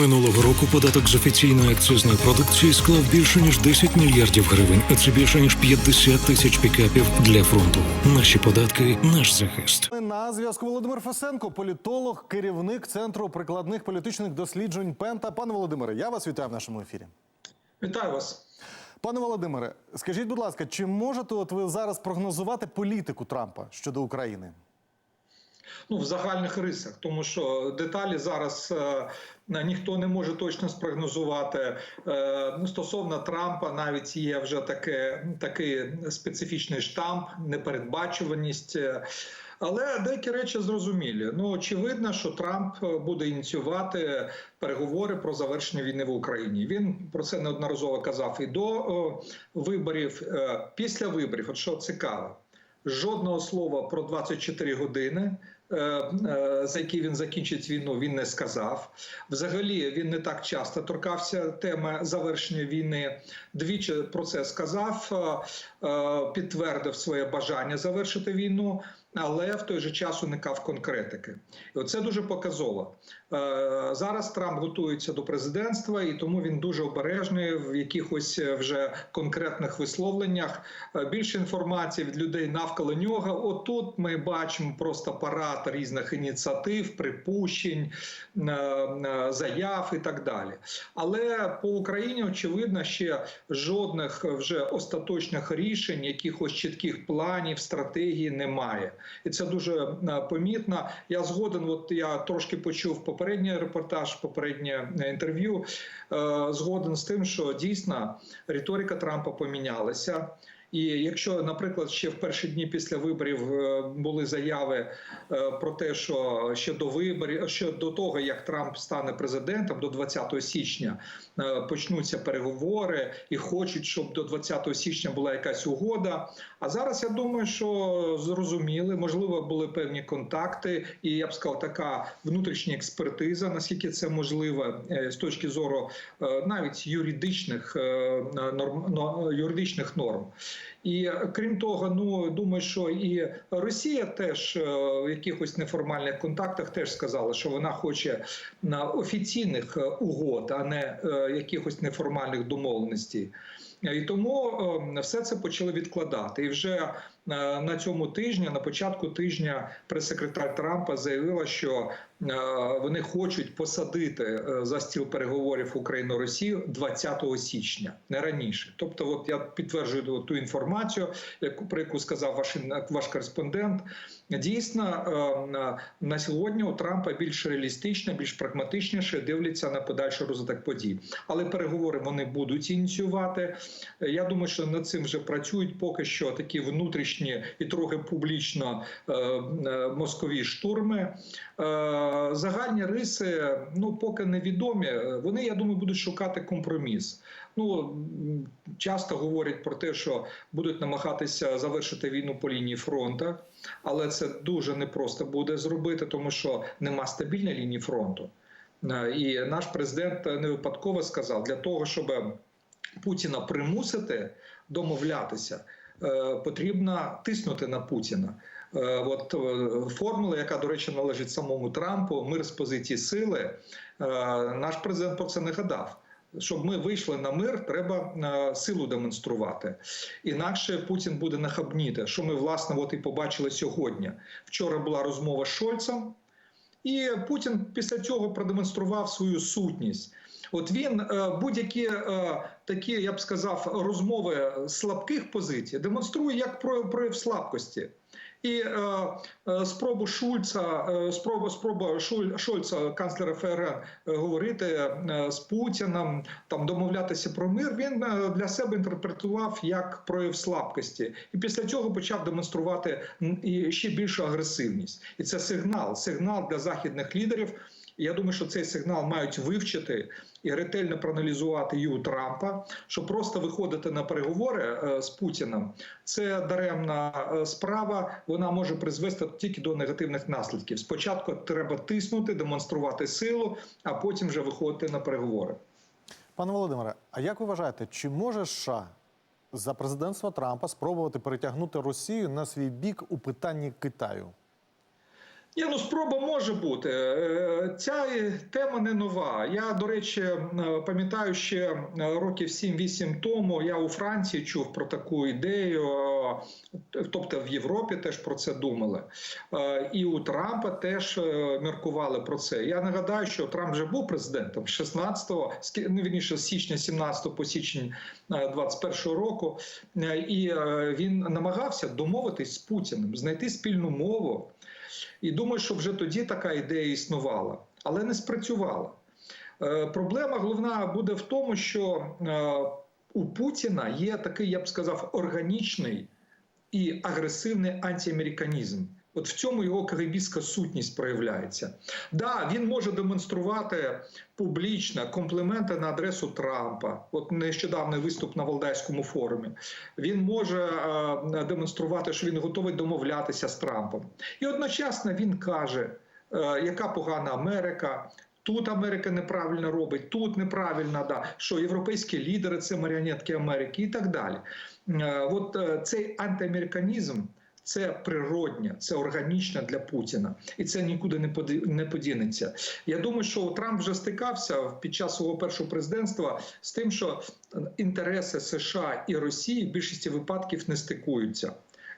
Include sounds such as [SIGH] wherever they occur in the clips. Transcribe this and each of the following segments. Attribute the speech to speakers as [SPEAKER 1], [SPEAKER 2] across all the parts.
[SPEAKER 1] Минулого року податок з офіційної акцизної продукції склав більше ніж 10 мільярдів гривень, а це більше ніж 50 тисяч пікапів для фронту. Наші податки, наш захист.
[SPEAKER 2] На зв'язку Володимир Фесенко, політолог, керівник центру прикладних політичних досліджень Пента. Пане Володимире, я вас вітаю в нашому ефірі.
[SPEAKER 3] Вітаю вас.
[SPEAKER 2] Пане Володимире, скажіть, будь ласка, чи можете от ви зараз прогнозувати політику Трампа щодо України?
[SPEAKER 3] Ну, в загальних рисах, тому що деталі зараз е, ніхто не може точно спрогнозувати. Е, ну, стосовно Трампа, навіть є вже таке, такий специфічний штамп, непередбачуваність. Е, Але деякі речі зрозумілі. Ну очевидно, що Трамп буде ініціювати переговори про завершення війни в Україні. Він про це неодноразово казав і до о, виборів, е, після виборів. От що цікаво, жодного слова про 24 години. Е, е, За які він закінчить війну, він не сказав. Взагалі він не так часто торкався теми завершення війни. Двічі про це сказав, е, підтвердив своє бажання завершити війну, але в той же час уникав конкретики. І оце дуже показово. Е, Зараз Трамп готується до президентства, і тому він дуже обережний в якихось е, вже конкретних висловленнях. Е, Більше інформації від людей навколо нього. Отут ми бачимо просто парад різних ініціатив, припущень, заяв і так далі. Але по Україні очевидно ще жодних вже остаточних рішень, якихось чітких планів, стратегії немає, і це дуже е, помітно. Я згоден. От я трошки почув попередній репортаж, попереднє е, інтерв'ю. е, Згоден з тим, що дійсно риторика Трампа помінялася. І якщо, наприклад, ще в перші дні після виборів е, були заяви е, про те, що ще до виборів, ще до того як Трамп стане президентом, до 20 січня е, почнуться переговори і хочуть, щоб до 20 січня була якась угода. А зараз я думаю, що зрозуміли, можливо, були певні контакти, і я б сказав, така внутрішня експертиза, наскільки це можливо з точки зору навіть юридичних норм юридичних норм. І е, крім того, ну думаю, що і Росія теж е, в якихось неформальних контактах теж сказала, що вона хоче на офіційних е, угод, а не якихось неформальних домовленостей. І тому е, все це почали відкладати. І вже на цьому тижні, на початку тижня, прес-секретар Трампа заявила, що е, вони хочуть посадити е, за стіл переговорів Україну Росію 20 січня, не раніше. Тобто, от я підтверджую ту інформацію, яку про яку сказав ваш ваш кореспондент. Дійсно, е, на- сьогодні у Трампа більш реалістично, більш прагматичніше дивляться на подальший розвиток подій. Але переговори вони будуть ініціювати. Е, Я думаю, що над цим вже працюють поки що такі внутрішні і трохи публічно е, е, штурми. Е, Загальні риси, ну поки невідомі. Вони, я думаю, будуть шукати компроміс. Ну часто говорять про те, що будуть намагатися завершити війну по лінії фронту, але це дуже непросто буде зробити, тому що нема стабільної лінії фронту. І наш президент не випадково сказав для того, щоб Путіна примусити домовлятися, потрібно тиснути на Путіна. Е, От е, формула, яка, до речі, належить самому Трампу, мир з позиції сили, е, наш президент про це не гадав. Щоб ми вийшли на мир, треба е, силу демонструвати. Інакше Путін буде нахабніти, що ми власне от і побачили сьогодні. Вчора була розмова з Шольцем, і Путін після цього продемонстрував свою сутність. От він е, будь-які е, такі, я б сказав, розмови слабких позицій демонструє як прояв, слабкості. І е, е, спробу Шульца, е, спроба спроба Шуль, Шольца, канцлера ФРН, говорити з Путіним, там домовлятися про мир. Він для себе інтерпретував як прояв слабкості, і після цього почав демонструвати ще більшу агресивність. І це сигнал, сигнал для західних лідерів. Я думаю, що цей сигнал мають вивчити і ретельно проаналізувати і у Трампа, що просто виходити на переговори е, з Путіним це даремна е, справа. Вона може призвести тільки до негативних наслідків. Спочатку треба тиснути, демонструвати силу, а потім вже виходити на переговори.
[SPEAKER 2] Пане Володимире, а як ви вважаєте, чи може США за президентства Трампа спробувати перетягнути Росію на свій бік у питанні Китаю?
[SPEAKER 3] Ні, ну спроба може бути. Е, Ця тема не нова. Я, до речі, пам'ятаю ще років 7-8 тому я у Франції чув про таку ідею, тобто в Європі теж про це думали. Е, І у Трампа теж е, міркували про це. Я нагадаю, що Трамп вже був президентом з 16-го, з- ну, вірніше, з січня 17 по січень е, 21 року, і він намагався домовитись з Путіним, знайти спільну мову. І думаю, що вже тоді така ідея існувала, але не спрацювала. Е, Проблема головна буде в тому, що е, у Путіна є такий, я б сказав, органічний і агресивний антиамериканізм. От в цьому його кагибістська сутність проявляється. Да, він може демонструвати публічно компліменти на адресу Трампа. От нещодавний виступ на Валдайському форумі. Він може е, демонструвати, що він готовий домовлятися з Трампом. І одночасно він каже, е, яка погана Америка. Тут Америка неправильно робить, тут неправильно, да, що європейські лідери це маріонетки Америки і так далі. Е, От е, цей антиамериканізм це природня, це органічне для Путіна, і це нікуди не поди- не подінеться. Я думаю, що Трамп вже стикався під час свого першого президентства з тим, що інтереси США і Росії в більшості випадків не стикуються.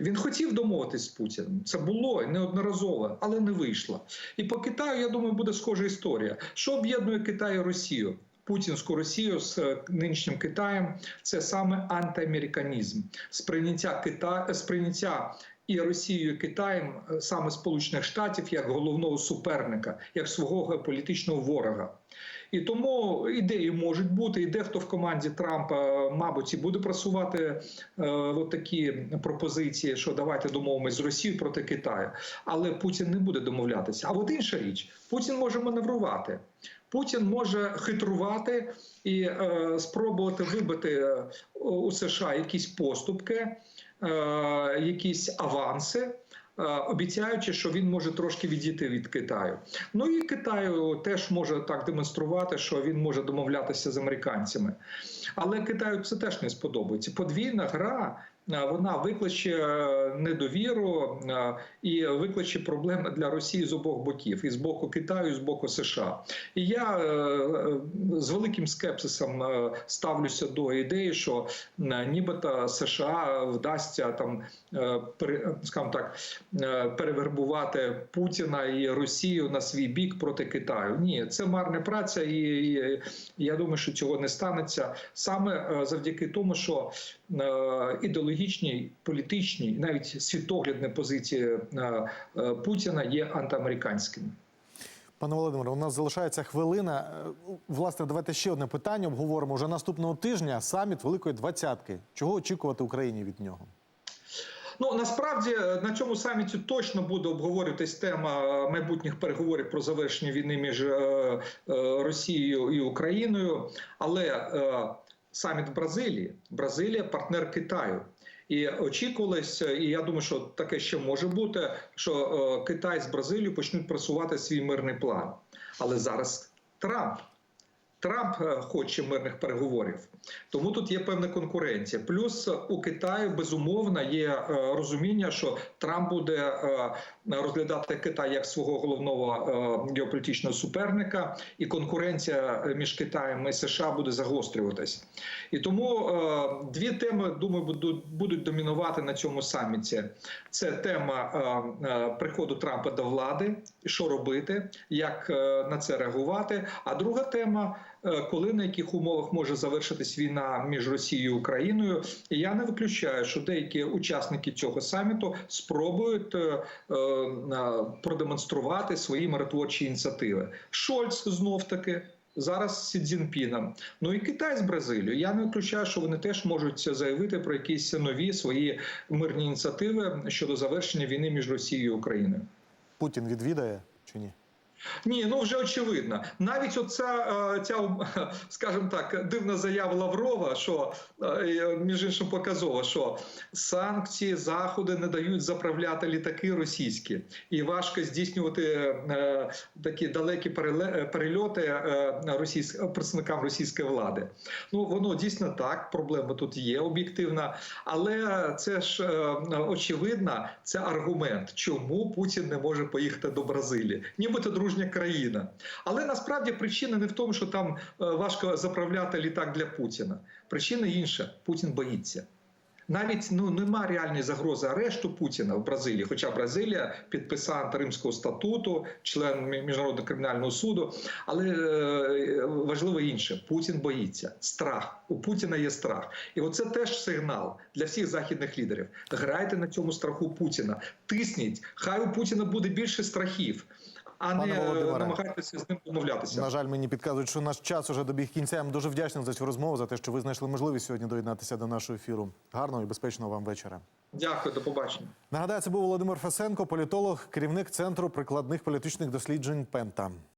[SPEAKER 3] Він хотів домовитись з Путіним. Це було неодноразово, але не вийшло. І по Китаю, я думаю, буде схожа історія. Що об'єднує Китай і Росію? Путінську Росію з е, нинішнім Китаєм це саме антиамериканізм, сприйняття Кита... сприйняття і Росією, і Китаєм е, саме Сполучених Штатів як головного суперника, як свого геополітичного ворога. І тому ідеї можуть бути. І дехто в команді Трампа, мабуть, і буде просувати е, от такі пропозиції, що давайте домовимось з Росією проти Китаю. Але Путін не буде домовлятися. А от інша річ, Путін може маневрувати. Путін може хитрувати і е, спробувати вибити е, у США якісь поступки, е, якісь аванси. е, Обіцяючи, що він може трошки відійти від Китаю. Ну і Китаю теж може так демонструвати, що він може домовлятися з американцями. Але Китаю це теж не сподобається. Подвійна гра вона викличе е, недовіру е, і викличе проблеми для Росії з обох боків, і з боку Китаю, і з боку США. І я е, з великим скепсисом ставлюся до ідеї, що нібито США вдасться там, скажімо так, перевербувати Путіна і Росію на свій бік проти Китаю. Ні, це марна праця, і, я думаю, що цього не станеться саме завдяки тому, що ідеологічні, політичні, навіть світоглядні позиції е, е, Путіна є антиамериканськими.
[SPEAKER 2] Пане Володимире, у нас залишається хвилина. Е, Власне, давайте ще одне питання обговоримо. Вже наступного тижня саміт Великої Двадцятки. Чого очікувати Україні від нього?
[SPEAKER 3] Ну насправді е, на цьому саміті точно буде обговорюватись тема е, майбутніх переговорів про завершення війни між е, е, Росією і Україною. Але е, саміт в Бразилії, Бразилія партнер Китаю. І очікувалося, і я думаю, що таке ще може бути, що е, Китай з Бразилією почнуть просувати свій мирний план. Але зараз Трамп. Трамп е, хоче мирних переговорів, тому тут є певна конкуренція. Плюс у Китаю безумовно є е, розуміння, що Трамп буде е, розглядати Китай як свого головного геополітичного суперника, і конкуренція між Китаєм і США буде загострюватись. І тому дві теми, думаю, будуть, домінувати на цьому саміті. Це тема приходу Трампа до влади, що робити, як на це реагувати. А друга тема. Е, Коли на яких умовах може завершитись війна між Росією і Україною, і я не виключаю, що деякі учасники цього саміту спробують е, е, продемонструвати свої миротворчі ініціативи. Шольц знов таки. Зараз Сі Цзіньпіном. Ну і Китай з Бразилією. Я не виключаю, що вони теж можуть заявити про якісь нові свої мирні ініціативи щодо завершення війни між Росією і Україною.
[SPEAKER 2] Путін відвідає чи ні?
[SPEAKER 3] Ні, ну вже очевидно. Навіть оця е, ця, [LAUGHS] скажімо так, дивна заява Лаврова, що е, між іншим показово, що санкції заходи не дають заправляти літаки російські, і важко здійснювати е, такі далекі перельоти е, російсь- представникам російської влади. Ну воно дійсно так. Проблема тут є об'єктивна, але це ж е, очевидно, це аргумент, чому Путін не може поїхати до Бразилії, нібито дружня країна. Але насправді причина не в тому, що там е, важко заправляти літак для Путіна. Причина інша: Путін боїться. Навіть ну нема реальної загрози арешту Путіна в Бразилії, хоча Бразилія підписант Римського статуту, член міжнародного кримінального суду. Але е, важливо інше: Путін боїться страх. У Путіна є страх, і оце теж сигнал для всіх західних лідерів. Грайте на цьому страху Путіна, тисніть. Хай у Путіна буде більше страхів, а
[SPEAKER 2] Пане
[SPEAKER 3] не
[SPEAKER 2] Володимире,
[SPEAKER 3] намагайтеся з ним домовлятися.
[SPEAKER 2] На жаль, мені підказують, що наш час уже добіг кінця. Я вам дуже вдячний за цю розмову, за те, що ви знайшли можливість сьогодні доєднатися до нашого ефіру. Гарного і безпечного вам вечора.
[SPEAKER 3] Дякую, до побачення.
[SPEAKER 2] Нагадаю, це був Володимир Фесенко, політолог, керівник центру прикладних політичних досліджень Пента.